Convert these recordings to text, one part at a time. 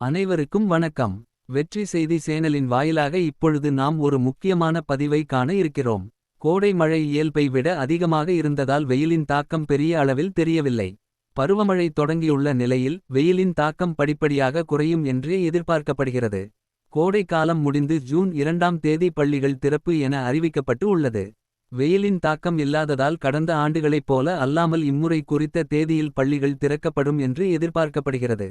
அனைவருக்கும் வணக்கம். வெற்றி செய்தி சேனலின் வாயிலாக இப்பொழுது நாம் ஒரு முக்கியமான பதிவை காண இருக்கிறோம். கோடை மழை இயல்பை விட அதிகமாக இருந்ததால் வெயிலின் தாக்கம் பெரிய அளவில் தெரியவில்லை. பருவமழை தொடங்கியுள்ள நிலையில் வெயிலின் தாக்கம் படிப்படியாக குறையும் என்றே எதிர்பார்க்கப்படுகிறது. கோடை காலம் முடிந்து ஜூன் இரண்டாம் தேதி பள்ளிகள் திறப்பு என அறிவிக்கப்பட்டு உள்ளது. வெயிலின் தாக்கம் இல்லாததால் கடந்த ஆண்டுகளைப் போல அல்லாமல் இம்முறை குறித்த தேதியில் பள்ளிகள் திறக்கப்படும் என்று எதிர்பார்க்கப்படுகிறது.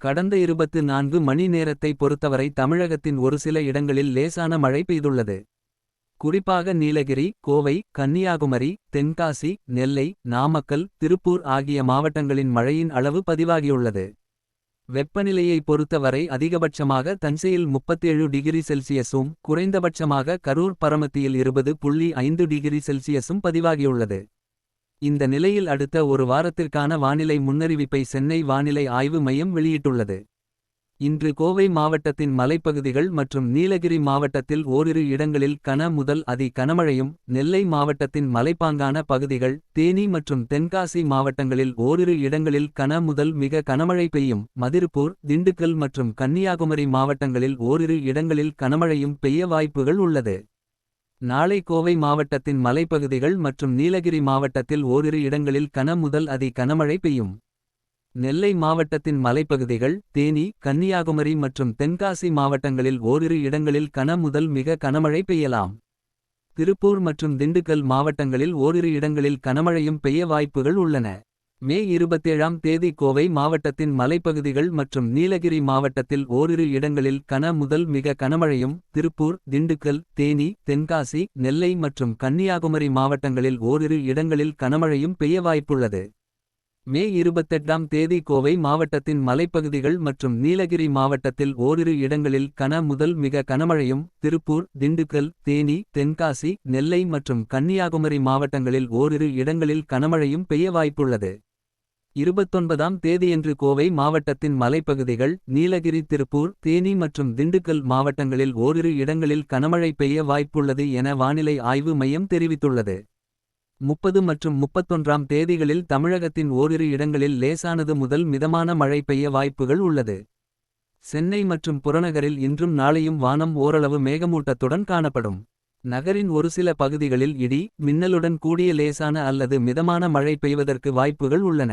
கடந்த இருபத்து நான்கு மணி நேரத்தை பொறுத்தவரை தமிழகத்தின் ஒரு சில இடங்களில் லேசான மழை பெய்துள்ளது. குறிப்பாக நீலகிரி கோவை கன்னியாகுமரி தென்காசி நெல்லை நாமக்கல் திருப்பூர் ஆகிய மாவட்டங்களின் மழையின் அளவு பதிவாகியுள்ளது. வெப்பநிலையை பொறுத்தவரை அதிகபட்சமாக தஞ்சையில் 37 டிகிரி செல்சியஸும் குறைந்தபட்சமாக கரூர் பரமத்தியில் இருபது புள்ளி ஐந்து டிகிரி செல்சியஸும் பதிவாகியுள்ளது. இந்த நிலையில் அடுத்த ஒரு வாரத்திற்கான வானிலை முன்னறிவிப்பை சென்னை வானிலை ஆய்வு மையம் வெளியிட்டுள்ளது. இன்று கோவை மாவட்டத்தின் மலைப்பகுதிகள் மற்றும் நீலகிரி மாவட்டத்தில் ஓரிரு இடங்களில் கன முதல் அதி கனமழையும் நெல்லை மாவட்டத்தின் மலைப்பாங்கான பகுதிகள் தேனி மற்றும் தென்காசி மாவட்டங்களில் ஓரிரு இடங்களில் கன முதல் மிக கனமழை பெய்யும். மதிர்பூர் திண்டுக்கல் மற்றும் கன்னியாகுமரி மாவட்டங்களில் ஓரிரு இடங்களில் கனமழையும் பெய்ய வாய்ப்புகள் உள்ளது. நாளை கோவை மாவட்டத்தின் மலைப்பகுதிகள் மற்றும் நீலகிரி மாவட்டத்தில் ஓரிரு இடங்களில் கன முதல் அதி கனமழை பெய்யும். நெல்லை மாவட்டத்தின் மலைப்பகுதிகள் தேனி கன்னியாகுமரி மற்றும் தென்காசி மாவட்டங்களில் ஓரிரு இடங்களில் கன முதல் மிக கனமழை பெய்யலாம். திருப்பூர் மற்றும் திண்டுக்கல் மாவட்டங்களில் ஓரிரு இடங்களில் கனமழையும் பெய்ய வாய்ப்புகள் உள்ளன. மே இருபத்தேழாம் தேதி கோவை மாவட்டத்தின் மலைப்பகுதிகள் மற்றும் நீலகிரி மாவட்டத்தில் ஓரிரு இடங்களில் கன முதல் மிக கனமழையும் திருப்பூர் திண்டுக்கல் தேனி தென்காசி நெல்லை மற்றும் கன்னியாகுமரி மாவட்டங்களில் ஓரிரு இடங்களில் கனமழையும் பெய்ய வாய்ப்புள்ளது. மே இருபத்தெட்டாம் தேதி கோவை மாவட்டத்தின் மலைப்பகுதிகள் மற்றும் நீலகிரி மாவட்டத்தில் ஓரிரு இடங்களில் கன முதல் மிக கனமழையும் திருப்பூர் திண்டுக்கல் தேனி தென்காசி நெல்லை மற்றும் கன்னியாகுமரி மாவட்டங்களில் ஓரிரு இடங்களில் கனமழையும் பெய்ய வாய்ப்புள்ளது. இருபத்தொன்பதாம் தேதியன்று கோவை மாவட்டத்தின் மலைப்பகுதிகள் நீலகிரி திருப்பூர் தேனி மற்றும் திண்டுக்கல் மாவட்டங்களில் ஓரிரு இடங்களில் கனமழை பெய்ய வாய்ப்புள்ளது என வானிலை ஆய்வு மையம் தெரிவித்துள்ளது. முப்பது மற்றும் முப்பத்தொன்றாம் தேதிகளில் தமிழகத்தின் ஓரிரு இடங்களில் லேசானது முதல் மிதமான மழை பெய்ய வாய்ப்புகள் உள்ளது. சென்னை மற்றும் புறநகரில் இன்றும் நாளையும் வானம் ஓரளவு மேகமூட்டத்துடன் காணப்படும். நகரின் ஒரு சில பகுதிகளில் இடி மின்னலுடன் கூடிய லேசான அல்லது மிதமான மழை பெய்வதற்கு வாய்ப்புகள் உள்ளன.